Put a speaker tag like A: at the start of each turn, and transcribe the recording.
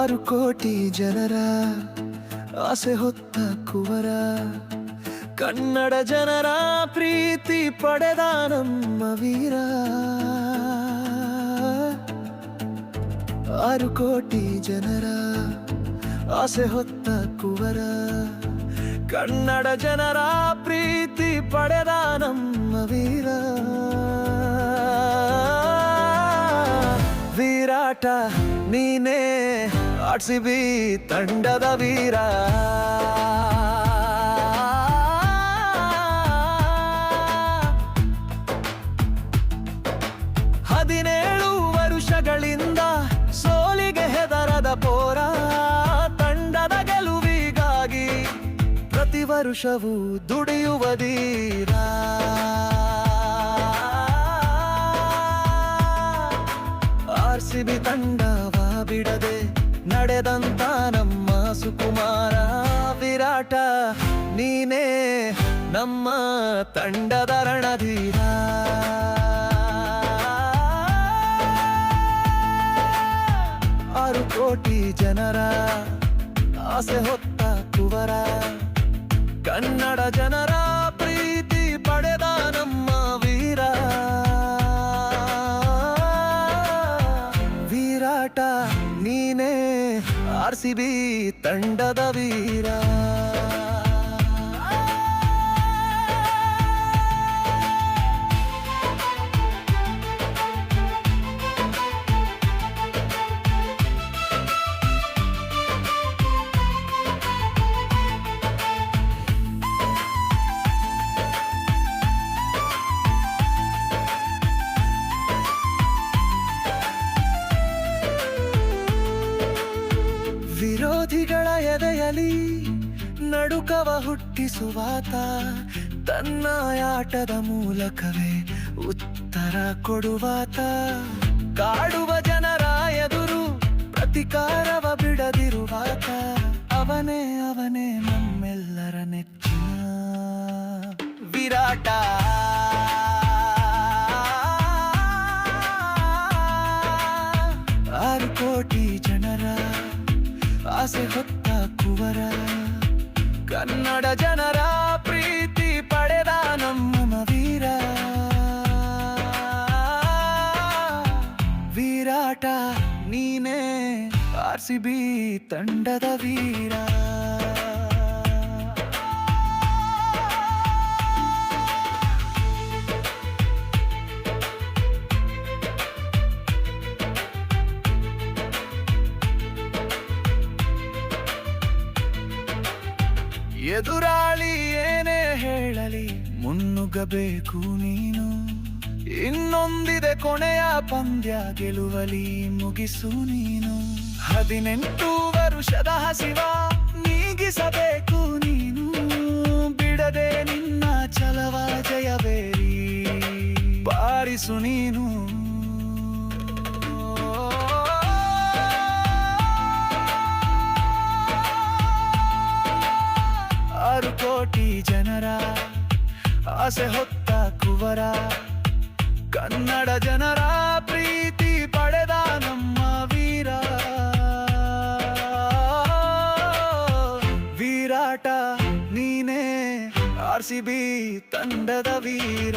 A: ಆರು ಕೋಟಿ ಜನರ ಆಸೆ ಹೊತ್ತ ಕುವರ ಕನ್ನಡ ಜನರ ಪ್ರೀತಿ ಪಡೆದ ನಮ್ಮ ವೀರ ಆರು ಕೋಟಿ ಜನರ ಆಸೆ ಹೊತ್ತ ಕುವರ ಕನ್ನಡ ಜನರ ಪ್ರೀತಿ ಪಡೆದ ನಮ್ಮ ವೀರ ವಿರಾಟ ನೀನೇ ಆರ್ ತಂಡದ ವೀರ. ಹದಿನೇಳು ವರುಷಗಳಿಂದ ಸೋಲಿಗೆ ಹೆದರದ ಪೋರ, ತಂಡದ ಗೆಲುವಿಗಾಗಿ ಪ್ರತಿ ವರುಷವೂ ದುಡಿಯುವ ದೀರ ಆರ್ ತಂಡವ ಬಿಡದೆ ನಡೆದಂತ ನಮ್ಮ ಸುಕುಮಾರ ವಿರಾಟ, ನೀನೇ ನಮ್ಮ ತಂಡದ ರಣಧೀರ. ಆರು ಕೋಟಿ ಜನರ ಆಸೆ ಹೊತ್ತ ಕುವರ, ಕನ್ನಡ ಜನರ ಆರ್ ತಂಡದ ವೀರ. ನಡುಕವ ಹುಟ್ಟಿಸುವಾತ ತನ್ನ ಆಟದ ಮೂಲಕವೇ ಉತ್ತರ ಕೊಡುವಾತ ಕಾಡುವ ಜನರ ಎದುರು ಪ್ರತಿಕಾರವ ಬಿಡದಿರುವಾತ ಅವನೇ ಅವನೇ ನಮ್ಮೆಲ್ಲರ ನೆಚ್ಚಿನ ವಿರಾಟ. ಆರು ಕೋಟಿ ಜನರ ಆಸೆ ಹೊತ್ತ ಕುವರ. ಕನ್ನಡ ಜನರ ಪ್ರೀತಿ ಪಡೆದ ನಮ್ಮ ವೀರ ವಿರಾಟ ನೀನೇ ಆರ್ ಸಿ ಬಿ ತಂಡದ ವೀರ. ಎದುರಾಳಿ ಏನೇ ಹೇಳಲಿ, ಮುನ್ನುಗ್ಗಬೇಕು ನೀನು. ಇನ್ನೊಂದಿದೆ ಕೊನೆಯ ಪಂದ್ಯ, ಗೆಲುವಲಿ ಮುಗಿಸು ನೀನು. ಹದಿನೆಂಟು ವರುಷದ ಹಸಿವ, ನೀಗಿಸಬೇಕು ನೀನು. ಬಿಡದೆ ನಿನ್ನ ಛಲವ ಜಯಬೇರಿ ಬಾರಿಸು ನೀನು. ಆಸೆ ಹೊತ್ತ ಕುವರ ಕನ್ನಡ ಜನರ ಪ್ರೀತಿ ಪಡೆದ ನಮ್ಮ ವೀರ. ವಿರಾಟ ನೀನೇ ಆರ್ ಸಿ ಬಿ ತಂಡದ ವೀರ.